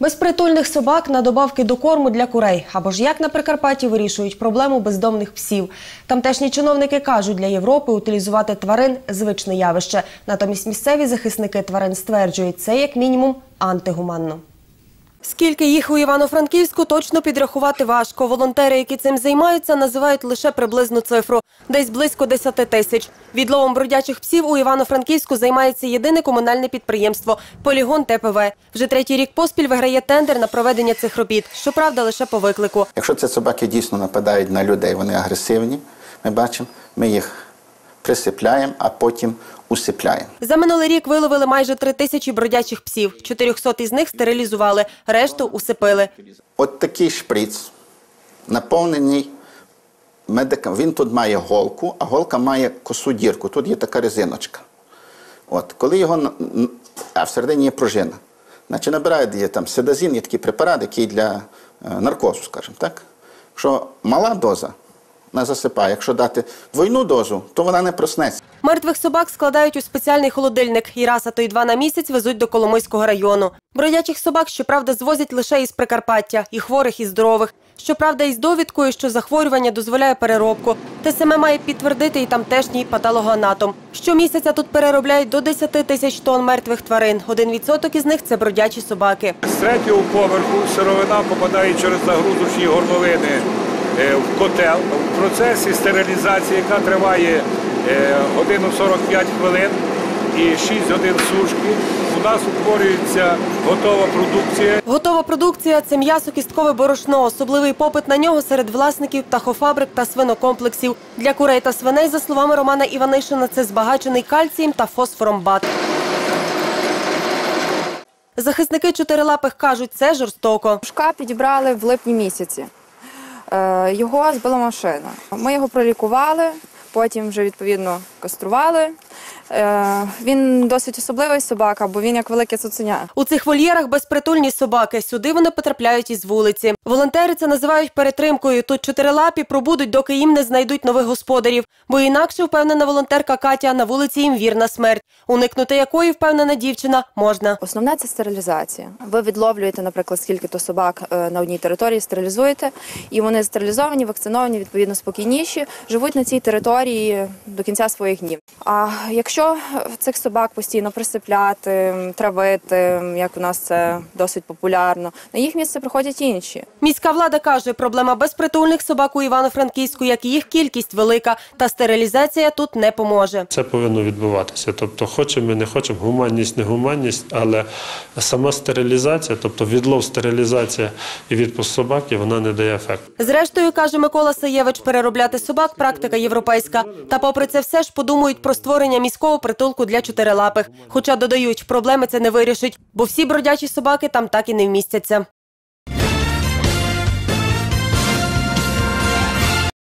Безпритульних собак на добавки до корму для курей. Або ж як на Прикарпатті вирішують проблему бездомних псів. Тамтешні чиновники кажуть, для Європи утилізувати тварин звичне явище. Натомість місцеві захисники тварин стверджують, це як мінімум антигуманно. Скільки їх у Івано-Франківську точно підрахувати важко. Волонтери, які цим займаються, називають лише приблизну цифру – десь близько 10 тисяч. Відловом бродячих псів у Івано-Франківську займається єдине комунальне підприємство – полігон ТПВ. Вже третій рік поспіль виграє тендер на проведення цих робіт. Щоправда, лише по виклику. Якщо ці собаки дійсно нападають на людей, вони агресивні, ми бачимо, ми їх присипляємо, а потім усипляємо. За минулий рік виловили майже три тисячі бродячих псів. 400 із них стерилізували, решту усипили. От такий шприц, наповнений медиком. Він тут має голку, а голка має косу дірку. Тут є така резиночка. От, коли його, а всередині є пружина. Значить, набирають є там седазін, є такий препарат, який для е, наркозу, скажімо так. Якщо мала доза, вона засипає. Якщо дати двойну дозу, то вона не проснеться. Мертвих собак складають у спеціальний холодильник і раз, а то й два на місяць везуть до Коломийського району. Бродячих собак, щоправда, звозять лише із Прикарпаття, і хворих, і здорових. Щоправда, із довідкою, що захворювання дозволяє переробку. Те саме має підтвердити і тамтешній патологоанатом. Щомісяця тут переробляють до 10 тисяч тонн мертвих тварин. Один відсоток із них – це бродячі собаки. З третього поверху сировина попадає через загрузочні горловини в котел. В процесі стерилізації, яка триває е, годину 45 хвилин і 6 годин сушки, у нас утворюється готова продукція. Готова продукція – це м'ясо-кісткове борошно. Особливий попит на нього серед власників птахофабрик та свинокомплексів. Для курей та свиней, за словами Романа Іванишина, це збагачений кальцієм та фосфором бат. Захисники чотирилапих кажуть, це жорстоко. Шка підібрали в липні місяці. Е, Його збила машина. Ми його пролікували, потім вже відповідно кастрували. Е, Він досить особливий собака, бо він як велике цуценя. У цих вольєрах безпритульні собаки. Сюди вони потрапляють із вулиці. Волонтери це називають перетримкою. Тут чотирилапі пробудуть, доки їм не знайдуть нових господарів. Бо інакше, впевнена волонтерка Катя, на вулиці їм вірна смерть. Уникнути якої, впевнена дівчина, можна. Основне це стерилізація. Ви відловлюєте, наприклад, скільки то собак е, на одній території, стерилізуєте, і вони стерилізовані, вакциновані, відповідно спокійніші, живуть на цій території до кінця своїх днів. А якщо цих собак постійно присипляти, травити, як у нас це досить популярно, на їх місце приходять інші. Міська влада каже, проблема безпритульних собак у Івано-Франківську, як і їх кількість велика, та стерилізація тут не поможе. Це повинно відбуватися. Тобто, хочемо, не хочемо, гуманність, не гуманність, але сама стерилізація, тобто відлов, стерилізація і відпуск собаки, вона не дає ефекту. Зрештою, каже Микола Саєвич, переробляти собак – практика європейська. Та попри це все ж подумають про створення міського притулку для чотирилапих. Хоча, додають, проблеми це не вирішить, бо всі бродячі собаки там так і не вмістяться.